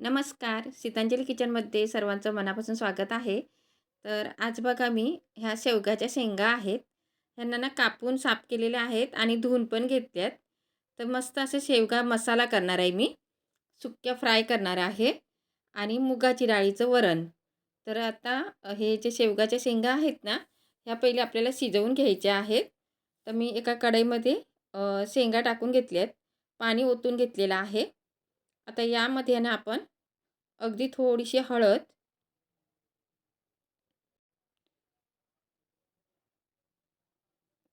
नमस्कार. सीतांजली किचनमध्ये सर्वांचं मनापासून स्वागत आहे. तर आज बघा मी ह्या शेवगाच्या शेंगा आहेत. ह्यांना ना कापून साफ केलेल्या आहेत आणि धुवून पण घेतल्यात तर मस्त असं शेवगा मसाला करणार आहे मी. सुक्या फ्राय करणार आहे. आणि मुगाची डाळीचं वरण. तर आता हे जे शेवगाच्या शेंगा आहेत ना ह्या पहिले आपल्याला शिजवून घ्यायच्या आहेत. तर मी एका कढईमध्ये शेंगा टाकून घेतल्यात पाणी ओतून घेतलेलं आहे. आता यामध्ये ना आपण अगदी थोडीशी हळद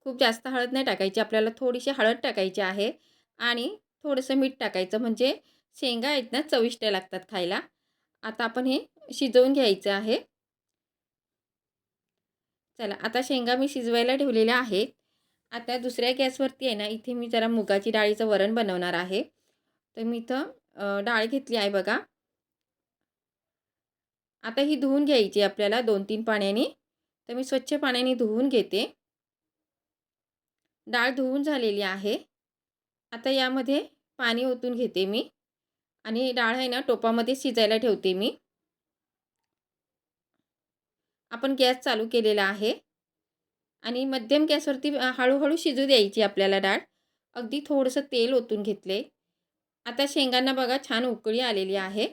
खूप जास्त हळद नाही टाकायची. आपल्याला थोडीशी हळद टाकायची आहे आणि थोडंसं मीठ टाकायचं. म्हणजे शेंगा आहेत ना चविष्ट लागतात खायला. आता आपण हे शिजवून घ्यायचं आहे. चला आता शेंगा मी शिजवायला ठेवलेल्या आहेत. आता दुसऱ्या गॅसवरती आहे ना इथे मी जरा मुगाची डाळीचं वरण बनवणार आहे. तर मी इथं डाळ घेतली आहे बघा. आता ही धुवून घ्यायची आपल्याला दोन तीन पाण्याने. तर मी स्वच्छ पाण्याने धुवून घेते. डाळ धुवून झालेली आहे. आता यामध्ये पाणी ओतून घेते मी. आणि डाळ आहे ना टोपामध्ये शिजायला ठेवते मी. आपण गॅस चालू केलेला आहे. आणि मध्यम गॅसवरती हळूहळू शिजू द्यायची आपल्याला डाळ. अगदी थोडंसं तेल ओतून घेतले. आता शेंगांना बघा छान उकळी आलेली आहे.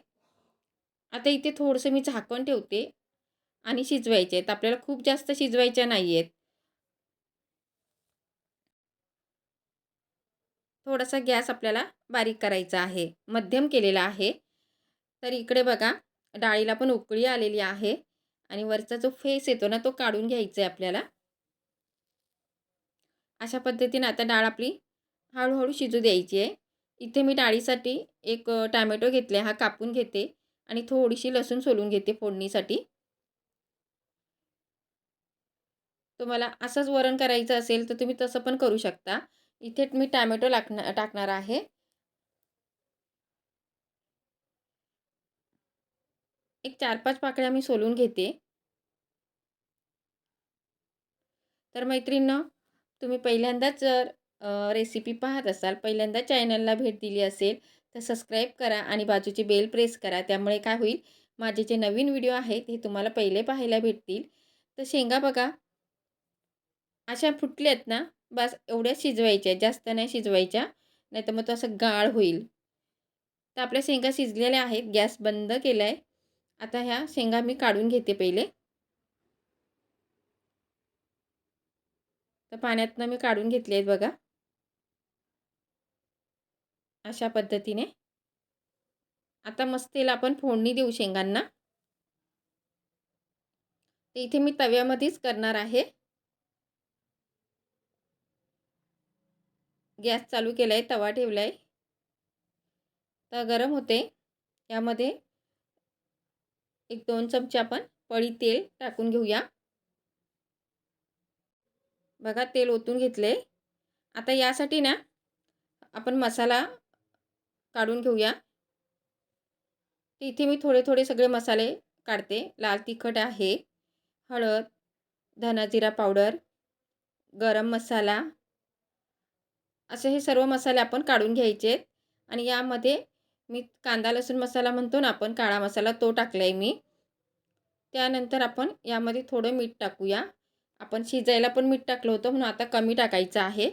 आता इथे थोडंसं मी झाकण ठेवते आणि शिजवायचे आहेत. आपल्याला खूप जास्त शिजवायच्या नाही आहेत थोडासा गॅस आपल्याला बारीक करायचा आहे. मध्यम केलेला आहे. तर इकडे बघा डाळीला पण उकळी आलेली आहे आणि वरचा जो फेस येतो ना तो काढून घ्यायचा आहे आपल्याला. अशा पद्धतीने आता डाळ आपली हळूहळू शिजू द्यायची आहे. इथे मी डाळीसाठी एक टॅमॅटो घेतले हा कापून घेते आणि थोडीशी लसूण सोलून घेते फोडणीसाठी. तुम्हाला असंच वरण करायचं असेल तर तुम्ही तसं पण करू शकता. इथे मी टॅमॅटो टाकणार टाकणार आहे. एक चार पाच पाकळ्या मी सोलून घेते. तर मैत्रिणीनं तुम्ही पहिल्यांदाच जर रेसिपी पाहत असाल पहिल्यांदा चॅनलला भेट दिली असेल तर सबस्क्राईब करा आणि बाजूची बेल प्रेस करा. त्यामुळे काय होईल माझे जे नवीन व्हिडिओ आहेत हे तुम्हाला पहिले पाहायला भेटतील. तर शेंगा बघा. अशा फुटल्यात ना बस एवढ्या शिजवायच्या जास्त नाही शिजवायच्या नाही तर मग तो असं गाळ होईल. तर आपल्या शेंगा शिजलेल्या आहेत गॅस बंद केला आहे आता ह्या शेंगा मी काढून घेते पहिले. तर पाण्यातनं मी काढून घेतले आहेत बघा. अशा पद्धतीने. आता मस्त आपण फोडणी देऊ शेंगांना. ते इथे मी तव्यामध्येच करणार आहे. गॅस चालू केला आहे तवा ठेवला आहे तर गरम होते. यामध्ये एक दोन चमचे आपण पळी तेल टाकून घेऊया. बघा तेल ओतून घेतले आता यासाठी ना आपण मसाला काढून घेऊया. इथे मी थोडे थोडे सगळे मसाले काढते. लाल तिखट आहे हळद धनाजिरा पावडर गरम मसाला. असे हे सर्व मसाले आपण काढून घ्यायचे आहेत आणि यामध्ये मी कांदा लसूण मसाला म्हणतो ना आपण काळा मसाला तो टाकला आहे मी. त्यानंतर आपण यामध्ये थोडं मीठ टाकूया. आपण शिजायला पण मीठ टाकलं होतं म्हणून आता कमी टाकायचं आहे.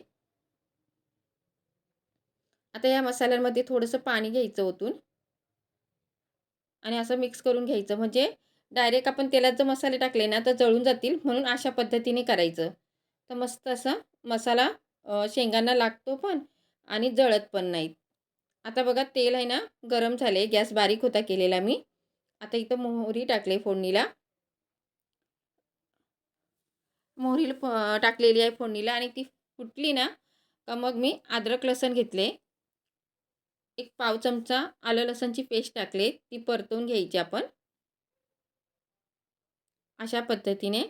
आता या मसाल्यांमध्ये थोडंसं पाणी घ्यायचं ओतून. आणि असं मिक्स करून घ्यायचं. म्हणजे डायरेक्ट आपण तेलात जर मसाले टाकले ना तर जळून जातील म्हणून अशा पद्धतीने करायचं. तर मस्त असा मसाला शेंगांना लागतो पण आणि जळत पण नाहीत. आता बघा तेल आहे ना गरम झाले गॅस बारीक होता केलेला मी. आता इथं मोहरी टाकले फोडणीला. मोहरी टाकलेली आहे फोडणीला आणि ती फुटली ना का मग मी अद्रक लसण घेतले. एक पाव चमचा आलं लसणची पेस्ट टाकले ती परतून घ्यायची आपण. अशा पद्धतीने.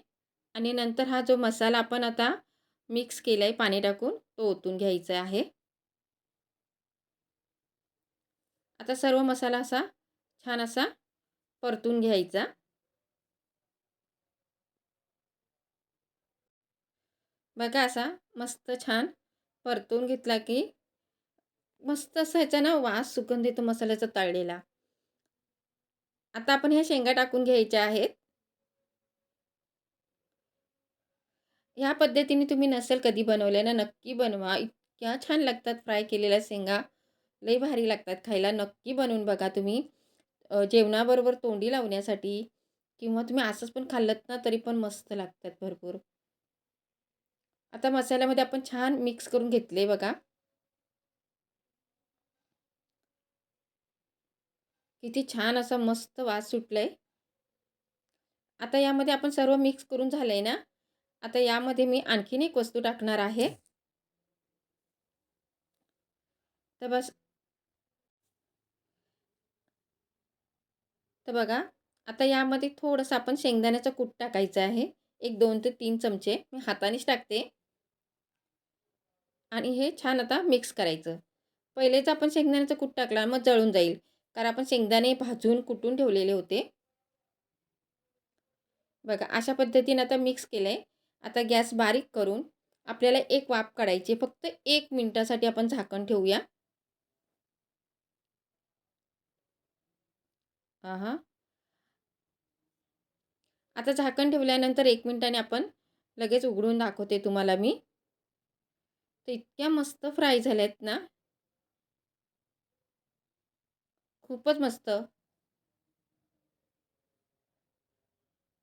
आणि नंतर हा जो मसाला आपण आता मिक्स केला आहे पाणी टाकून तो ओतून घ्यायचा आहे. आता सर्व मसाला असा छान असा परतून घ्यायचा. बघा असा मस्त छान परतून घेतला की मस्त असं ना वास सुगंध येतो मसाल्याचा तळलेला. आता आपण ह्या शेंगा टाकून घ्यायच्या आहेत. ह्या पद्धतीने तुम्ही नसेल कधी बनवल्या ना नक्की बनवा. इतक्या छान लागतात फ्राय केलेल्या शेंगा. लई भारी लागतात खायला. नक्की बनवून बघा तुम्ही. जेवणाबरोबर तोंडी लावण्यासाठी किंवा तुम्ही असंच पण खाल्लत ना तरी पण मस्त लागतात भरपूर. आता मसाल्यामध्ये आपण छान मिक्स करून घेतले बघा. किती छान असा मस्त वास सुटलाय. आता यामध्ये आपण सर्व मिक्स करून झालंय ना? आता यामध्ये मी आणखीन एक वस्तू टाकणार आहे. तर बस. तर बघा आता यामध्ये थोडंसं आपण शेंगदाण्याचा कूट टाकायचं आहे. एक दोन ते तीन चमचे मी हातानेच टाकते. आणि हे छान आता मिक्स करायचं. पहिलेच आपण शेंगदाण्याचं कूट टाकला मग जळून जाईल. तर आपण शेंगदाणे भाजून कुटून ठेवलेले होते. बघा अशा पद्धतीने आता मिक्स केलं आहे आता गॅस बारीक करून आपल्याला एक वाफ काढायची फक्त एक मिनटासाठी आपण झाकण ठेवूया. हां आता झाकण ठेवल्यानंतर एक मिनटाने आपण लगेच उघडून दाखवते तुम्हाला मी. तर इतक्या मस्त फ्राय झाल्या आहेत ना. खूपच मस्त.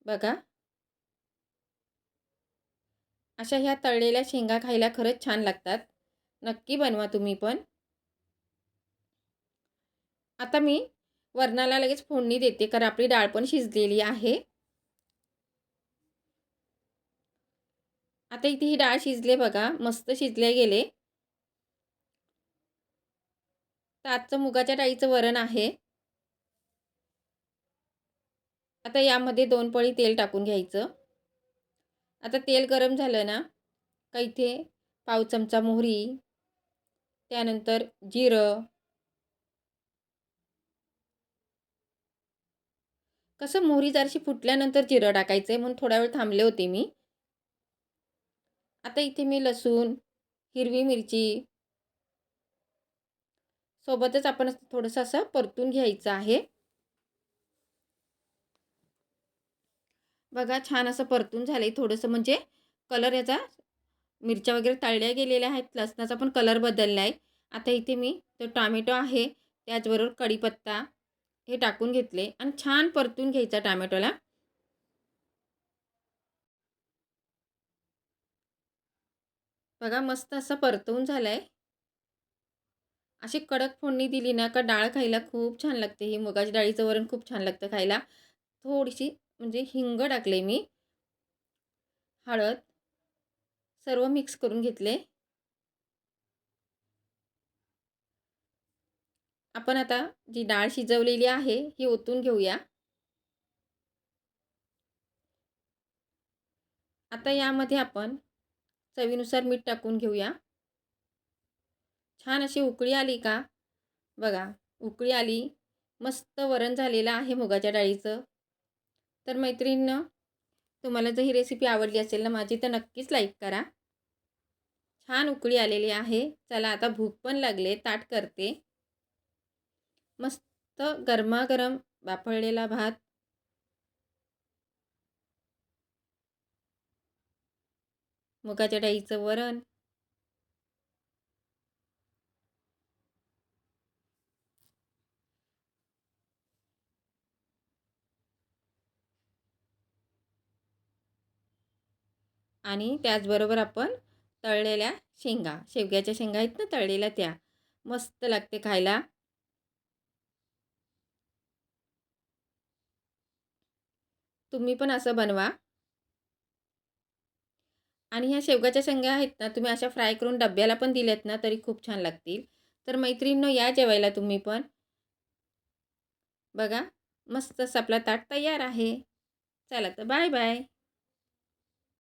बघा. अशा ह्या तळलेल्या शेंगा खायला खरंच छान लागतात. नक्की बनवा तुम्ही पण. आता मी वरणाला लगेच फोडणी देते कारण आपली डाळ पण शिजलेली आहे. आता इथे ही डाळ शिजले बघा मस्त शिजले गेले. तर आजचं मुगाच्या डाळीचं वरण आहे. आता यामध्ये दोन पळी तेल टाकून घ्यायचं. आता तेल गरम झालं ना का इथे पाव चमचा मोहरी त्यानंतर जिरं. कसं मोहरी जरशी फुटल्यानंतर जिरं टाकायचं आहे म्हणून थोडा वेळ थांबले होते मी. आता इथे मी लसूण हिरवी मिरची सोबतच आपण थोडंसं असं परतून घ्यायचं आहे. बघा छान असं परतून झालं आहे थोडंसं म्हणजे कलर याचा मिरच्या वगैरे तळल्या गेलेल्या आहेत लसणाचा पण कलर बदलला आहे आता इथे मी तो टॉमॅटो आहे त्याचबरोबर कढीपत्ता हे टाकून घेतले आणि छान परतून घ्यायचा टॉमॅटोला. बघा मस्त असं परतवून झालं आहे अशी कडक फोडणी दिली ना का डाळ खायला खूप छान लागते. ही मुगाच्या डाळीचं वरण खूप छान लागतं खायला. थोडीशी म्हणजे हिंग टाकले मी. हळद. सर्व मिक्स करून घेतले. आपण आता जी डाळ शिजवलेली आहे ही ओतून घेऊया. आता यामध्ये आपण चवीनुसार मीठ टाकून घेऊया. छान अशी उकळी आली का? बघा उकळी आली. मस्त वरण झालेलं आहे मुगाच्या डाळीचं. तर मैत्रिणीनं तुम्हाला जर ही रेसिपी आवडली असेल ना माझी तर नक्कीच लाईक करा. छान उकळी आलेली आहे. चला आता भूक पण लागले ताट करते. मस्त गरमागरम बाफळलेला भात. मुगाच्या डाळीचं वरण. आणि त्याचबरोबर आपण तळलेल्या शेंगा शेवग्याच्या शेंगा आहेत ना तळलेल्या त्या. मस्त लागते खायला. तुम्ही पण असं बनवा. आणि ह्या शेवगाच्या शेंगा आहेत ना तुम्ही अशा फ्राय करून डब्याला पण दिल्यात ना तरी खूप छान लागतील. तर मैत्रिणींनो या जेवायला तुम्ही पण. बघा मस्त आपला ताट तयार आहे. चला तर बाय बाय.